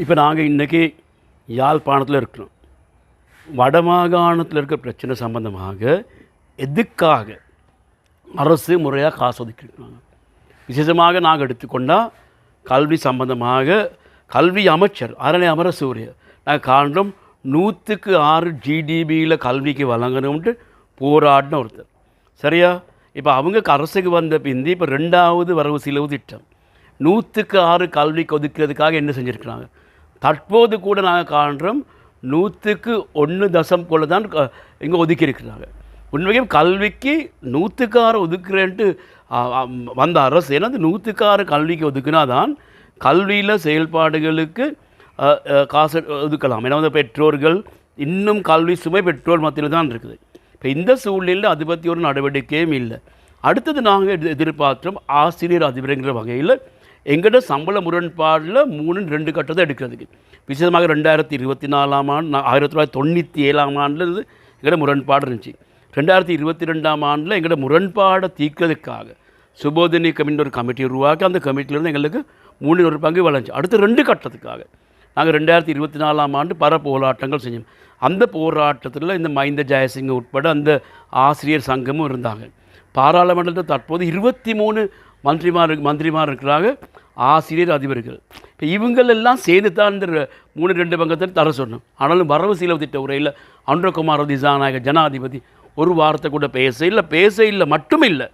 இப்போ நாங்கள் இன்றைக்கி யாழ்ப்பாணத்தில் இருக்கிறோம். வடமாகாணத்தில் இருக்கிற பிரச்சனை சம்பந்தமாக எதுக்காக அரசு முறையாக காசு ஒதுக்கிருக்கிறாங்க விசேஷமாக நாங்கள் எடுத்துக்கொண்டால் கல்வி சம்பந்தமாக கல்வி அமைச்சர் அரணை அமரசூரிய நாங்கள் காண்றோம் நூற்றுக்கு ஆறு ஜிடிபியில் கல்விக்கு வழங்கணும்ட்டு போராடின ஒருத்தர். சரியா? இப்போ அவங்க அரசுக்கு வந்த பிந்தி இப்போ ரெண்டாவது வரவு செலவு திட்டம். நூற்றுக்கு ஆறு கல்விக்கு ஒதுக்கிறதுக்காக என்ன செஞ்சுருக்கிறாங்க? தற்போது கூட நாங்கள் காண்றோம் நூற்றுக்கு ஒன்று தசம் போல தான் இங்கே ஒதுக்கியிருக்கிறாங்க. உண்மையும் கல்விக்கு நூற்றுக்கு ஆறு ஒதுக்குறேன்ட்டு வந்த அரசு ஏன்னா அந்த நூற்றுக்கு ஆறு கல்விக்கு ஒதுக்குனா தான் கல்வியில் செயல்பாடுகளுக்கு காசு ஒதுக்கலாம். ஏன்னா வந்து பெற்றோர்கள் இன்னும் கல்வி சுமை பெற்றோர் மத்தியில் தான் இருக்குது. இப்போ இந்த சூழ்நிலையில் அது பற்றி ஒரு நடவடிக்கையும் இல்லை. அடுத்தது நாங்கள் எதிர் எதிர்பார்த்தோம் ஆசிரியர் அதிபருங்கிற வகையில் எங்கிட்ட சம்பள முரண்பாடில் மூணு ரெண்டு கட்டத்தை எடுக்கிறதுக்கு விசேஷமாக ரெண்டாயிரத்தி இருபத்தி நாலாம் ஆண்டு நான் ஆயிரத்தி தொள்ளாயிரத்தி தொண்ணூற்றி ஏழாம் ஆண்டில் இது எங்கள்கிட்ட முரண்பாடு இருந்துச்சு. ரெண்டாயிரத்தி இருபத்தி ரெண்டாம் ஆண்டில் எங்களோட முரண்பாடை தீர்க்கிறதுக்காக சுபோதினி கமிட்டின்னு ஒரு கமிட்டி உருவாக்கி அந்த கமிட்டியிலேருந்து எங்களுக்கு மூணு ஒரு பங்கு வளைஞ்சு அடுத்து ரெண்டு கட்டத்துக்காக நாங்கள் ரெண்டாயிரத்தி இருபத்தி நாலாம் ஆண்டு பல போராட்டங்கள் செஞ்சோம். அந்த போராட்டத்தில் இந்த மைந்த ஜெயசிங் உட்பட அந்த ஆசிரியர் சங்கமும் இருந்தாங்க. பாராளுமன்றத்தில் தற்போது இருபத்தி மூணு மந்திரிமார் மந்திரிமார் இருக்கிறாங்க. ஆசிரியர் அதிபர்கள். இப்போ இவங்களெல்லாம் சேர்ந்து தான் இந்த மூணு ரெண்டு பங்கத்தில் தர சொன்னோம் ஆனாலும் வரவு சீலவு திட்ட உரையில் அன்றகுமார் திசாநாயக ஜனாதிபதி ஒரு வார்த்தை கூட பேச இல்லை பேச இல்லை மட்டும் இல்லை.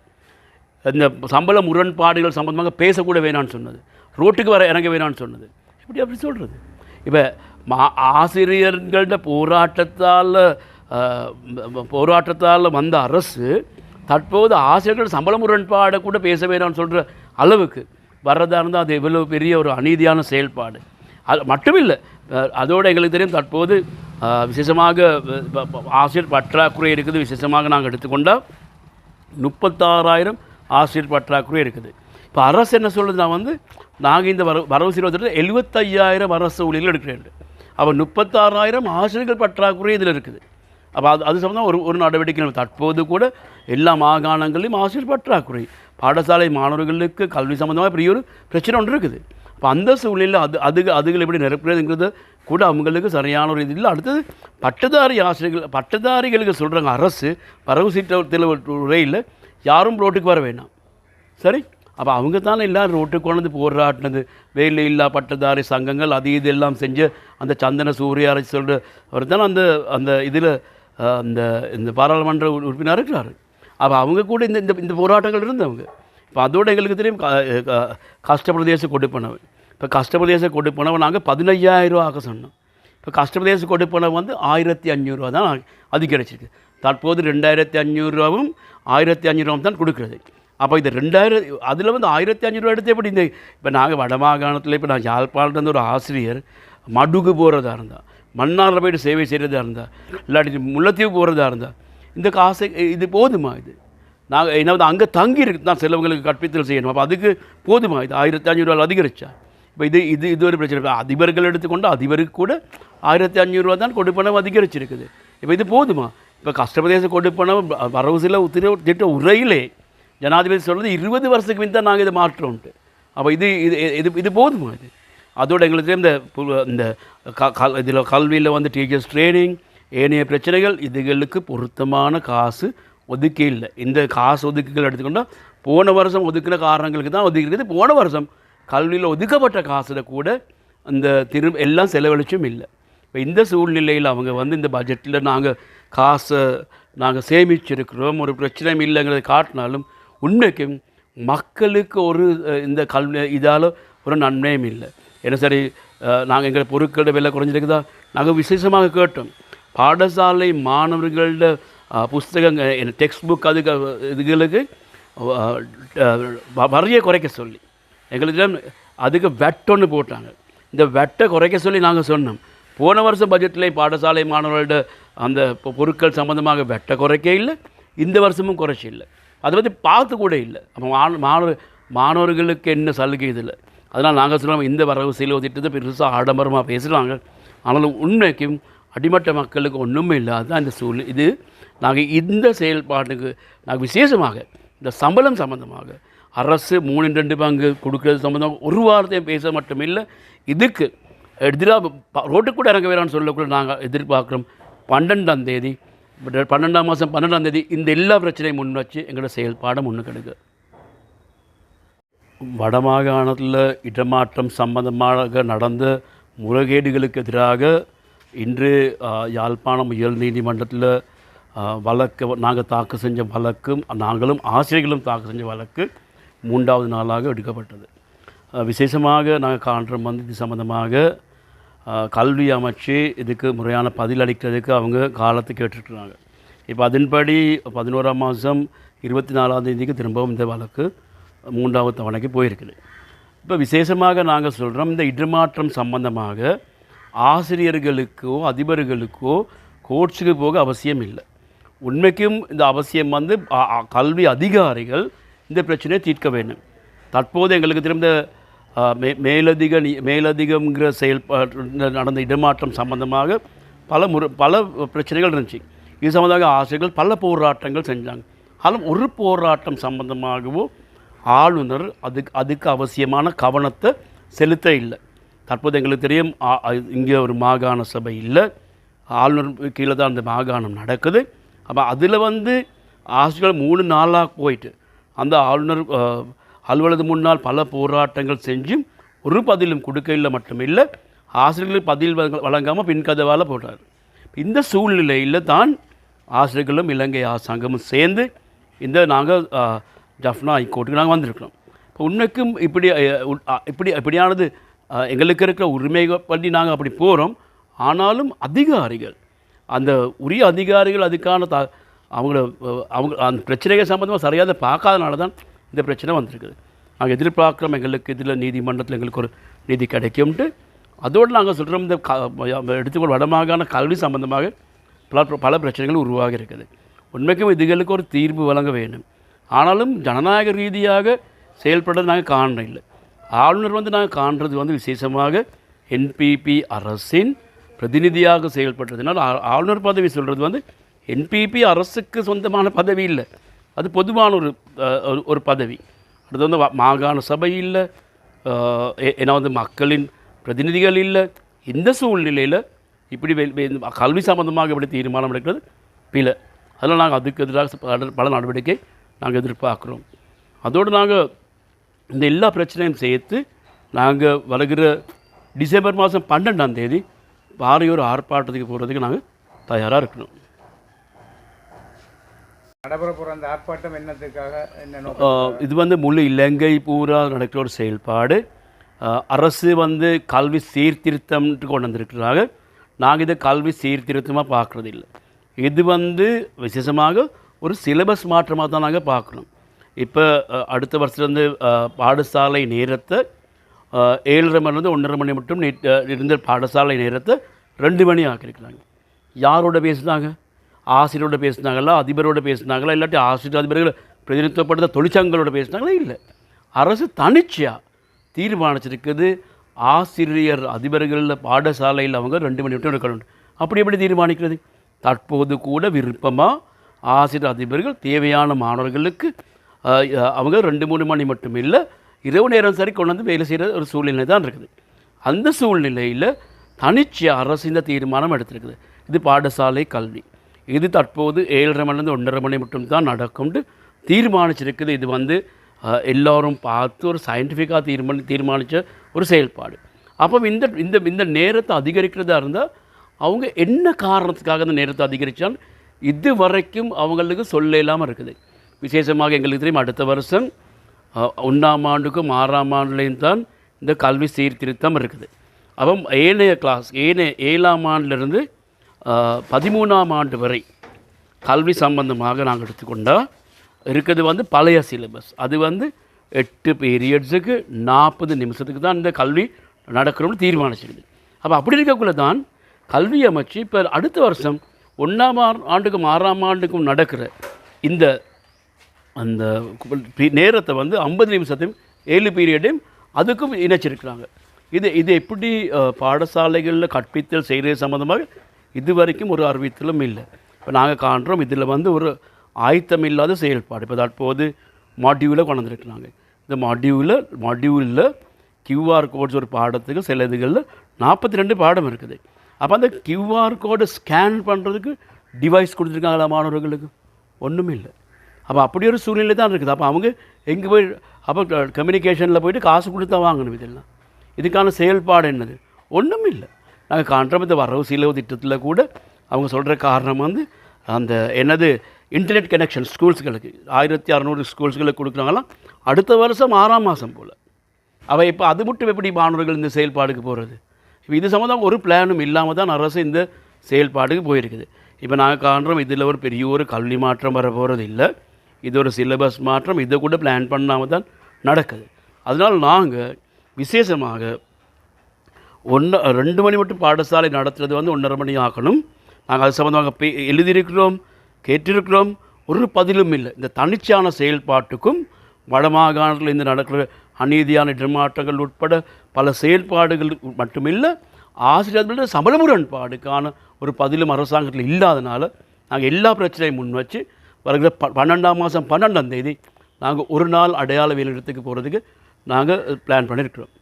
இந்த சம்பள முரண்பாடுகள் சம்பந்தமாக பேசக்கூட வேணான்னு சொன்னது. ரோட்டுக்கு வர இறங்க வேணான்னு சொன்னது. இப்படி அப்படி சொல்கிறது இப்போ மா ஆசிரியர்கள்ட போராட்டத்தால் போராட்டத்தால் வந்த அரசு தற்போது ஆசிரியர்கள் சம்பள முரண்பாடை கூட பேச வேணாம்னு சொல்கிற அளவுக்கு வர்றதா இருந்தால் அது எவ்வளவு பெரிய ஒரு அநீதியான செயல்பாடு. அது மட்டும் இல்லை அதோடு எங்களுக்கு தெரியும் தற்போது விசேஷமாக ஆசிரியர் பற்றாக்குறை இருக்குது. விசேஷமாக நாங்கள் எடுத்துக்கொண்டால் முப்பத்தாறாயிரம் ஆசிரியர் பற்றாக்குறை இருக்குது. இப்போ அரசு என்ன சொல்லுதுன்னா நான் வந்து நாங்கள் இந்த வர வரவு செலவு எழுபத்தையாயிரம் அரசு ஊழியர்கள் எடுக்கிறேன் அப்போ முப்பத்தாறாயிரம் ஆசிரியர்கள் பற்றாக்குறை இதில் இருக்குது. அப்போ அது அது சம்மந்தம் ஒரு ஒரு நடவடிக்கை தற்போது கூட எல்லா மாகாணங்களிலும் ஆசிரியர் பற்றாக்குறை. பாடசாலை மாணவர்களுக்கு கல்வி சம்மந்தமாக பெரிய ஒரு பிரச்சனை ஒன்று இருக்குது. இப்போ அந்த சூழ்நிலையில் அது அது அதுகள் எப்படி நிரப்புறதுங்கிறது கூட அவங்களுக்கு சரியான ஒரு இது இல்லை அடுத்தது பட்டதாரி ஆசிரியர்கள் பட்டதாரிகளுக்கு சொல்கிறாங்க அரசு பரவு சீற்றத்தில் உரையில் யாரும் ரோட்டுக்கு வர வேண்டாம் சரி? அப்போ அவங்க தானே எல்லாம் ரோட்டுக்கு கொண்டு வந்து போராட்டினது. வேலை இல்லா பட்டதாரி சங்கங்கள் அது இது எல்லாம் செஞ்சு அந்த சந்தன சூரியாரை சொல்கிற அவர் தானே அந்த அந்த இதில் இந்த இந்த பாராளுமன்ற உறு- உறுப்பினர் இருக்கிறாரு. அப்போ அவங்க கூட இந்த இந்த இந்த போராட்டங்கள் இருந்தவங்க இப்போ அதோடு எங்களுக்கு தெரியும் கஷ்டப்பிரதேச கொடுப்பனவன் இப்போ கஷ்டப்பிரதேச கொடுப்பனவன் நாங்கள் பதினையாயிரம் ரூபா ஆக்க சொன்னோம். இப்போ கஷ்டப்பிரதேச கொடுப்பனவு வந்து ஆயிரத்தி அஞ்சூறுரூவா தான் அதிகரிச்சிருக்கு. தற்போது ரெண்டாயிரத்தி அஞ்சூறுரூவாவும் ஆயிரத்தி அஞ்சூறுரூவா தான் கொடுக்குறது. அப்போ இது ரெண்டாயிரம் அதில் வந்து ஆயிரத்தி அஞ்சூறுரூவா எடுத்து எப்படி இந்த இப்போ நாங்கள் வடமாகாணத்தில் இப்போ நான் யாழ்ப்பாணத்துலேருந்து ஒரு ஆசிரியர் மடுகு போகிறதா இருந்தால் மன்னாரில் போய்ட்டு சேவை செய்கிறதா இருந்தால் இல்லாட்டி முல்லைத்தீவு போகிறதா இருந்தால் இந்த காசை இது போதுமா இது? நாங்கள் என்ன அங்கே தங்கி இருக்கு தான் செலவுகளுக்கு கற்பித்தல் செய்யணும். அப்போ அதுக்கு போதுமா இது? ஆயிரத்தி அஞ்சூறுரூவா அதிகரிச்சா? இப்போ இது இது இது ஒரு பிரச்சனை. இல்லை அதிபர்கள் எடுத்துக்கொண்டு அதிபருக்கு கூட ஆயிரத்தி ஐநூறுரூவா தான் கொடுப்பனவு அதிகரிச்சிருக்குது. இப்போ இது போதுமா? இப்போ கஷ்டப்பிரதேச கொடுப்பணம் வரவு சில உத்திர திட்ட உரையிலே ஜனாதிபதி சொல்கிறது இருபது வருஷத்துக்கு முன் தான் நாங்கள் இதை மாற்றோன்ட்டு அப்போ இது இது இது இது போதுமா இது? அதோட எங்களுக்கு தெரியும் இந்த பு- இந்த க கல் இதில் கல்வியில் வந்து டீச்சர்ஸ் ட்ரைனிங் ஏனைய பிரச்சனைகள் இதுகளுக்கு பொருத்தமான காசு ஒதுக்கி இல்லை இந்த காசு ஒதுக்குகள் எடுத்துக்கொண்டால் போன வருஷம் ஒதுக்கின காரணங்களுக்கு தான் ஒதுக்கி இருக்குது போன வருஷம் கல்வியில் ஒதுக்கப்பட்ட காசில் கூட அந்த திரு எல்லாம் செலவழிச்சும் இல்லை. இப்போ இந்த சூழ்நிலையில் அவங்க வந்து இந்த பட்ஜெட்டில் நாங்கள் காசை நாங்கள் சேமிச்சிருக்கிறோம். ஒரு பிரச்சனையும் இல்லைங்கிறத காட்டினாலும் உண்மைக்கும் மக்களுக்கு ஒரு இந்த கல்வி இதால் ஒரு நன்மையும் இல்லை. என்ன சரி நாங்கள் எங்கள் பொருட்களோட விலை குறைஞ்சிருக்குதா? நாங்கள் விசேஷமாக கேட்டோம். பாடசாலை மாணவர்களோட புஸ்தகங்கள் டெக்ஸ்ட் புக் அதுக்கு இதுகளுக்கு அஹ், வரியை குறைக்க சொல்லி. எங்களுக்கு அதுக்கு வெட்டொன்று போட்டாங்க. இந்த வெட்டை குறைக்க சொல்லி நாங்கள் சொன்னோம். போன வருஷம் பட்ஜெட்டில் பாடசாலை மாணவர்களோட அந்த பொருட்கள் சம்மந்தமாக வெட்டை குறைக்க இல்லை. இந்த வருஷமும் குறைச்சி இல்லை அதை பற்றி பார்த்து கூட இல்லை. அப்போ மாண மாணவர்களுக்கு என்ன சலுகை இதில்? அதனால் நாங்கள் சொல்லுவோம் இந்த வரவு செலவு திட்டத்தை பெருசாக ஆடம்பரமாக பேசுகிறாங்க. ஆனாலும் உண்மைக்கும் அடிமட்ட மக்களுக்கு ஒன்றுமே இல்லை அதுதான் இந்த சூழ் இது நாங்கள் இந்த செயல்பாட்டுக்கு நாங்கள் விசேஷமாக இந்த சம்பளம் சம்பந்தமாக அரசு மூணு ரெண்டு பங்கு கொடுக்கறது சம்மந்தமாக ஒரு வாரத்தையும் பேச மட்டும் இல்லை இதுக்கு எதிராக ரோட்டுக்கு கூட இறங்க வேணாம்னு சொல்லக்கூட நாங்கள் எதிர்பார்க்குறோம். பன்னெண்டாம் தேதி பன்னெண்டாம் மாதம் பன்னெண்டாம் தேதி இந்த எல்லா பிரச்சனையும் முன் வச்சு எங்களோட செயல்பாடை முன்னுக்கு எடுக்க. வடமாகாணத்தில் இடமாற்றம் சம்பந்தமாக நடந்த முறைகேடுகளுக்கு எதிராக இன்று யாழ்ப்பாணம் உயர் நீதிமன்றத்தில் வழக்கு நாங்கள் தாக்கல் செஞ்ச வழக்கும் நாங்களும் ஆசிரியர்களும் தாக்கு செஞ்ச வழக்கு மூன்றாவது நாளாக எடுக்கப்பட்டது. விசேஷமாக நாங்கள் காண்றோம் வந்து இது சம்பந்தமாக கல்வி அமைச்சு இதுக்கு முறையான பதில் அளிக்கிறதுக்கு அவங்க காலத்தை கேட்டுருக்குறாங்க இப்போ அதன்படி பதினோராம் மாதம் இருபத்தி நாலாம் தேதிக்கு திரும்பவும் இந்த வழக்கு மூன்றாவது தவணைக்கு போயிருக்குது. இப்போ விசேஷமாக நாங்கள் சொல்கிறோம் இந்த இடமாற்றம் சம்பந்தமாக ஆசிரியர்களுக்கோ அதிபர்களுக்கோ கோர்ட்ஸுக்கு போக அவசியம் இல்லை. உண்மைக்கும் இந்த அவசியம் வந்து கல்வி அதிகாரிகள் இந்த பிரச்சனையை தீர்க்க வேண்டும். தற்போது எங்களுக்கு திரும்ப மே மேலதிக மேலதிகங்கிற செயல்பாடு நடந்த இடமாற்றம் சம்பந்தமாக பல முறை பல பிரச்சனைகள் இருந்துச்சு. இது சம்பந்தமாக ஆசிரியர்கள் பல போராட்டங்கள் செஞ்சாங்க. ஆனால் ஒரு போராட்டம் சம்பந்தமாகவோ ஆளுநர் அதுக்கு அதுக்கு அவசியமான கவனத்தை செலுத்த இல்லை. தற்போது எங்களுக்கு தெரியும் இங்கே ஒரு மாகாண சபை இல்லை. ஆளுநர் கீழே தான் அந்த மாகாணம் நடக்குது. அப்போ அதில் வந்து ஆசிரியர்கள் மூணு நாளாக போயிட்டு அந்த ஆளுநர் அலுவலது அலுவலகம் முன்னால் பல போராட்டங்கள் செஞ்சும் ஒரு பதிலும் கொடுக்கையில் மட்டுமில்லை ஆசிரியர்கள் பதில் வழங்காமல் பின்கதவால் போட்டார் இந்த சூழ்நிலையில் தான் ஆசிரியர்களும் இலங்கை அரசாங்கமும் சேர்ந்து இந்த நாங்கள் ஜஃப்னா ஹைகோர்ட்டுக்கு நாங்கள் வந்திருக்கிறோம். இப்போ உண்மைக்கும் இப்படி இப்படி இப்படியானது எங்களுக்கு இருக்கிற உரிமை பண்ணி நாங்கள் அப்படி போகிறோம் ஆனாலும் அதிகாரிகள் அந்த உரிய அதிகாரிகள் அதுக்கான த அவங்கள அவங்க அந்த பிரச்சனைகள் சம்மந்தமாக சரியாக பார்க்காதனால தான் இந்த பிரச்சனை வந்திருக்குது. நாங்கள் எதிர்பார்க்குறோம் எங்களுக்கு இதில் நீதிமன்றத்தில் எங்களுக்கு ஒரு நீதி கிடைக்கும்ட்டு. அதோடு நாங்கள் சொல்கிறோம் இந்த எடுத்துக்கொள் வடமாகாண கல்வி சம்பந்தமாக பல பல பிரச்சனைகள் உருவாகி இருக்குது. உண்மைக்கும் இதுகளுக்கு ஒரு தீர்வு வழங்க வேண்டும். ஆனாலும் ஜனநாயக ரீதியாக செயல்படுறது நாங்கள் காண இல்லை ஆளுநர் வந்து நாங்கள் காண்றது வந்து விசேஷமாக என்பிபி அரசின் பிரதிநிதியாக செயல்பட்டதுனால் ஆளுநர் பதவி சொல்கிறது வந்து என்பிபி அரசுக்கு சொந்தமான பதவி இல்லை. அது பொதுவான ஒரு ஒரு- ஒரு பதவி. அது வந்து மாகாண சபை இல்லை. ஏ- ஏன்னா வந்து மக்களின் பிரதிநிதிகள் இல்லை. இந்த சூழ்நிலையில் இப்படி வெ- கல்வி சம்பந்தமாக இப்படி தீர்மானம் எடுக்கிறது பில அதில் நாங்கள் அதுக்கு எதிராக பல நடவடிக்கை நாங்கள் எதிர்பார்க்குறோம். அதோடு நாங்கள் இந்த எல்லா பிரச்சனையும் சேர்த்து நாங்கள் வருகிற டிசம்பர் மாதம் பன்னெண்டாம் தேதி பாரியூர் ஆர்ப்பாட்டத்துக்கு போகிறதுக்கு நாங்கள் தயாராக இருக்கணும் இது வந்து முழு இலங்கை பூரா நடக்கிற ஒரு செயல்பாடு. அரசு வந்து கல்வி சீர்திருத்தம்னு கொண்டு வந்திருக்கிறாங்க. நாங்கள் இதை கல்வி சீர்திருத்தமாக பார்க்குறது இல்லை இது வந்து விசேஷமாக ஒரு சிலபஸ் மாற்றமாக தான் நாங்கள் பார்க்கணும். இப்போ அடுத்த வருஷத்துலேருந்து பாடசாலை நேரத்தை ஏழரை மணிலேருந்து ஒன்றரை மணி மட்டும் இருந்த பாடசாலை நேரத்தை ரெண்டு மணி ஆக்கியிருக்கிறாங்க. யாரோட பேசுனாங்க? ஆசிரியரோட பேசுனாங்களா? அதிபரோட பேசுனாங்களா? இல்லாட்டி ஆசிரியர் அதிபர்கள் பிரதிநிதித்துவப்படுத்த தொழிற்சங்கங்களோட பேசுனாங்களா? இல்லை. அரசு தனிச்சையாக தீர்மானிச்சிருக்குது. ஆசிரியர் அதிபர்களில் பாடசாலையில் அவங்க ரெண்டு மணி மட்டும் இருக்கணும். அப்படி எப்படி தீர்மானிக்கிறது? தற்போது கூட விருப்பமாக ஆசிரியர் அதிபர்கள் தேவையான மாணவர்களுக்கு அவங்க ரெண்டு மூணு மணி மட்டும் இல்லை இரவு நேரம் சரி கொண்டு வந்து வேலை செய்கிற ஒரு சூழ்நிலை தான் இருக்குது. அந்த சூழ்நிலையில் தனிச்சை அரசு இந்த தீர்மானம் எடுத்திருக்குது. இது பாடசாலை கல்வி. இது தற்போது ஏழரை மணிலேருந்து ஒன்றரை மணி மட்டும் தான் நடக்கும்னு தீர்மானிச்சிருக்குது. இது வந்து எல்லோரும் பார்த்து ஒரு சயின்டிஃபிக்காக தீர்மானி தீர்மானித்த ஒரு செயல்பாடு. அப்போ இந்த இந்த இந்த நேரத்தை அதிகரிக்கிறதா இருந்தால் அவங்க என்ன காரணத்துக்காக இந்த நேரத்தை அதிகரித்தால் இது வரைக்கும் அவங்களுக்கு சொல்ல இல்லாமல் இருக்குது. விசேஷமாக எங்களுக்கு தெரியும் அடுத்த வருஷம் ஒன்றாம் ஆண்டுக்கும் ஆறாம் ஆண்டுலேயும் தான் இந்த கல்வி சீர்திருத்தம் இருக்குது. அப்போ ஏழைய கிளாஸ் ஏழைய ஏழாம் ஆண்டிலிருந்து பதிமூணாம் ஆண்டு வரை கல்வி சம்பந்தமாக நாங்கள் எடுத்துக்கொண்டால் இருக்கிறது வந்து பழைய சிலபஸ் அது வந்து எட்டு பீரியட்ஸுக்கு நாற்பது நிமிஷத்துக்கு தான் இந்த கல்வி நடக்கணும்னு தீர்மானிச்சிருக்குது. அப்போ அப்படி இருக்கக்குள்ள தான் கல்வி அமைச்சு இப்போ அடுத்த வருஷம் ஒன்றாம் ஆண்டுக்கும் ஆறாம் ஆண்டுக்கும் நடக்கிற இந்த அந்த பி- நேரத்தை வந்து ஐம்பது நிமிஷத்தையும் ஏழு பீரியடையும் அதுக்கும் இணைச்சிருக்கிறாங்க. இது இது எப்படி பாடசாலைகளில் கற்பித்தல் செய்கிறது சம்மந்தமாக இது வரைக்கும் ஒரு அறிவித்தலும் இல்லை. இப்போ நாங்கள் காண்றோம் இதில் வந்து ஒரு ஆயத்தம் இல்லாத செயல்பாடு. இப்போ தற்போது மாடியூலை கொண்டு வந்திருக்கிறாங்க இந்த மாடியூலில் மாடியூலில் கியூஆர் கோட்ஸ் ஒரு பாடத்துக்கு சில இதுகளில் நாற்பத்தி ரெண்டு பாடம் இருக்குது. அப்போ அந்த கியூஆர் கோடை ஸ்கேன் பண்ணுறதுக்கு டிவைஸ் கொடுத்துருக்காங்களா மாணவர்களுக்கு? ஒன்றுமே இல்லை. அப்போ அப்படி ஒரு சூழ்நிலை தான் இருக்குது. அப்போ அவங்க எங்கே போய் அப்போ கம்யூனிகேஷனில் போயிட்டு காசு கொடுத்தா வாங்கணும் இதெல்லாம். இதுக்கான செயல்பாடு என்னது? ஒன்றும் இல்லை. நாங்கள் காண்றோம் இந்த வரவு செலவு திட்டத்தில் கூட அவங்க சொல்கிற காரணம் வந்து அந்த என்னது இன்டர்நெட் கனெக்ஷன் ஸ்கூல்ஸ்களுக்கு ஆயிரத்தி அறநூறு ஸ்கூல்ஸ்களுக்கு கொடுக்குறாங்களாம் அடுத்த வருஷம் ஆறாம் மாதம் போல். அவள் இப்போ அது மட்டும் எப்படி மாணவர்கள் இந்த செயல்பாடுக்கு போகிறது இப்போ இது சம்மந்தம் ஒரு பிளானும் இல்லாமல் தான் அரசு இந்த செயல்பாடுக்கு போயிருக்குது. இப்போ நாங்கள் காண்றோம் இதில் ஒரு பெரிய ஒரு கல்வி மாற்றம் வர போகிறது இல்லை. இது ஒரு சிலபஸ் மாற்றம் இதை கூட பிளான் பண்ணாமல் தான் நடக்குது. அதனால் நாங்கள் விசேஷமாக ஒன்று ரெண்டு மணி மட்டும் பாடசாலை நடத்துறது வந்து ஒன்றரை மணி ஆகணும். நாங்கள் அது சம்மந்தமாக பே எழுதியிருக்கிறோம் கேட்டிருக்கிறோம். ஒரு பதிலும் இல்லை. இந்த தனிச்சான செயல்பாட்டுக்கும் வடமாகாணத்தில் இந்த நடக்கிற அநீதியான இடமாற்றங்கள் உட்பட பல செயல்பாடுகள் மட்டுமில்லை ஆசிரியர்களோட சமல முரண்பாடுக்கான ஒரு பதிலும் அரசாங்கத்தில் இல்லாதனால நாங்கள் எல்லா பிரச்சனையும் முன் வச்சு வருகிற ப பன்னெண்டாம் மாதம் பன்னெண்டாம் தேதி நாங்கள் ஒரு நாள் அடையாள வேலையிடத்துக்கு போகிறதுக்கு நாங்கள் பிளான் பண்ணியிருக்கிறோம்